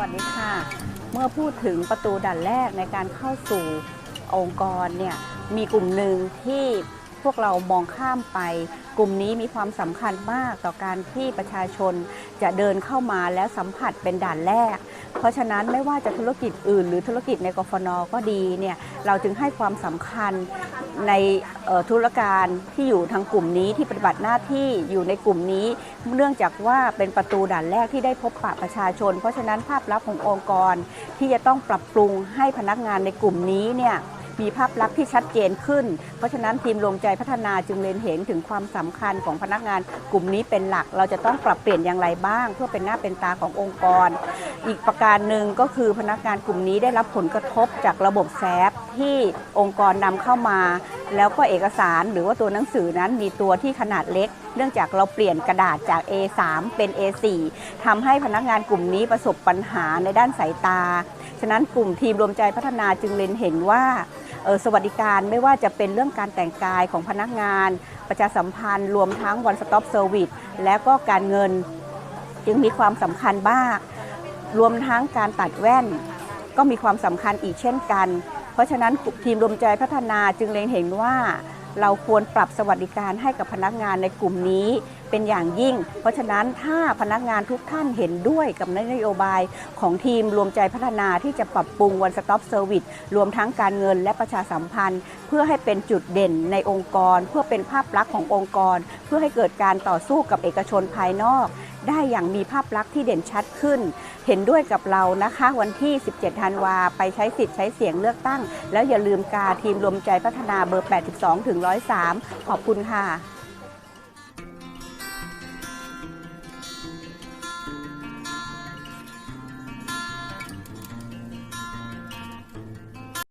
วัสดีค่ะ เมื่อพูดถึงประตูด่านแรกในการเข้าสู่องค์กรเนี่ยมีกลุ่มหนึ่งที่ พวกเรามองข้ามไป กลุ่มนี้มีความสำคัญมากต่อการที่ประชาชนจะเดินเข้ามาแล้วสัมผัสเป็นด่านแรก เพราะฉะนั้นไม่ว่าจะธุรกิจอื่น หรือธุรกิจในกฟนก็ดีเนี่ยเราจึงให้ความสำคัญในธุรการที่อยู่ทางกลุ่มนี้ที่ปฏิบัติหน้าที่อยู่ในกลุ่มนี้ เนื่องจากว่าเป็นประตูด่านแรกที่ได้พบปะประชาชน เพราะฉะนั้นภาพลักษณ์ขององค์กรที่จะต้องปรับปรุงให้พนักงานในกลุ่มนี้เนี่ย มีภาพลักษณ์ที่ชัดเจนขึ้น เพราะฉะนั้นทีมรวมใจพัฒนาจึงเล็งเห็นถึงความสำคัญของพนักงานกลุ่มนี้เป็นหลัก เราจะต้องปรับเปลี่ยนอย่างไรบ้าง เพื่อเป็นหน้าเป็นตาขององค์กร อีกประการหนึ่งก็คือพนักงานกลุ่มนี้ได้รับผลกระทบจากระบบแซฟที่องค์กรนำเข้ามา แล้วก็เอกสารหรือว่าตัวหนังสือนั้นมีตัวที่ขนาดเล็ก เนื่องจากเราเปลี่ยนกระดาษจาก A3 เป็น A4 ทำให้พนักงานกลุ่มนี้ประสบปัญหาในด้านสายตา ฉะนั้นกลุ่มทีมรวมใจพัฒนาจึงเล็งเห็นว่า สวัสดิการไม่ว่าจะเป็นเรื่องการแต่งกายของพนักงาน ประชาสัมพันธ์รวมทั้ง one stop service และก็การเงินจึงมีความสำคัญมาก รวมทั้งการตัดแว่น ก็มีความสำคัญอีกเช่นกัน เพราะฉะนั้นทีมรวมใจพัฒนาจึงเล็งเห็นว่า เราควรปรับสวัสดิการให้กับพนักงานในกลุ่มนี้เป็นอย่างยิ่ง เพราะฉะนั้นถ้าพนักงานทุกท่านเห็นด้วยกับนโยบายของทีมรวมใจพัฒนาที่จะปรับปรุง One Stop Service รวมทั้งการเงินและประชาสัมพันธ์ เพื่อให้เป็นจุดเด่นในองค์กร เพื่อเป็นภาพลักษณ์ขององค์กร เพื่อให้เกิดการต่อสู้กับเอกชนภายนอก ได้อย่างมีภาพลักษณ์ที่เด่นชัดขึ้น เห็นด้วยกับเรานะคะ วันที่ 17 ธันวาไปใช้สิทธิ์ใช้เสียงเลือกตั้ง แล้วอย่าลืมกาทีมรวมใจพัฒนาเบอร์ 82 ถึง 103 ขอบคุณค่ะ